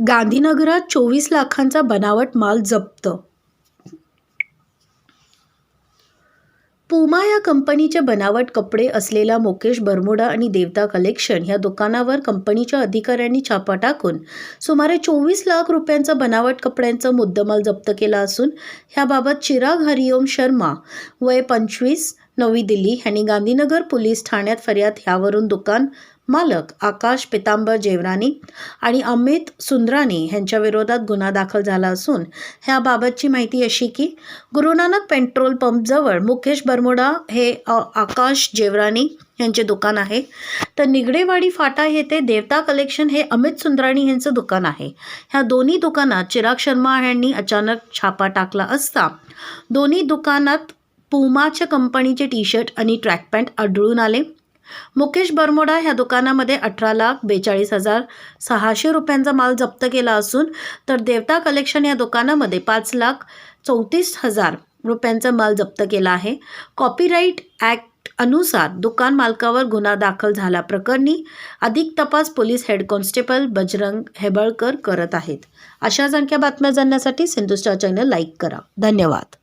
गांधीनगरात चोवीस लाखांचा बनावट माल जप्त. पुमा या कंपनीचे बनावट कपडे असलेला मुकेश बरमोडा आणि देवता कलेक्शन या दुकानावर कंपनीच्या अधिकाऱ्यांनी छापा टाकून सुमारे चोवीस लाख रुपयांचा बनावट कपड्यांचा मुद्देमाल जप्त केला असून ह्याबाबत चिराग हरिओम शर्मा वय पंचवीस नवी दिल्ली यांनी गांधीनगर पोलीस ठाण्यात फर्याद ह्यावरून दुकान मालक आकाश पितांबर जेवरानी आणि अमित सुंदरानी यांच्याविरोधात गुन्हा दाखल झाला असून ह्याबाबतची माहिती अशी की गुरुनानक पेट्रोल पंपजवळ मुकेश बरमुडा हे आकाश जेवरानी यांचे दुकान आहे. तर निगडेवाडी फाटा येथे देवता कलेक्शन हे अमित सुंदराणी यांचं दुकान आहे. ह्या दोन्ही दुकानात चिराग शर्मा यांनी अचानक छापा टाकला असता दोन्ही दुकानात पुमाच्या कंपनीचे टी शर्ट आणि ट्रॅक पॅन्ट आढळून आले. मुकेश बरमोडा ह्या दुकानामध्ये अठरा लाख बेचाळीस हजार सहाशे रुपयांचा माल जप्त केला असून तर देवता कलेक्शन या दुकानामध्ये पाच लाख चौतीस हजार रुपयांचा माल जप्त केला आहे. कॉपीराईट ॲक्ट अनुसार दुकान मालकावर गुन्हा दाखल झाला प्रकरणी अधिक तपास police head constable Bajrang Hebalkar करत आहेत. अशाच आणख्या बातम्या जाणण्यासाठी सिंधुस्टार चॅनल लाईक करा. धन्यवाद.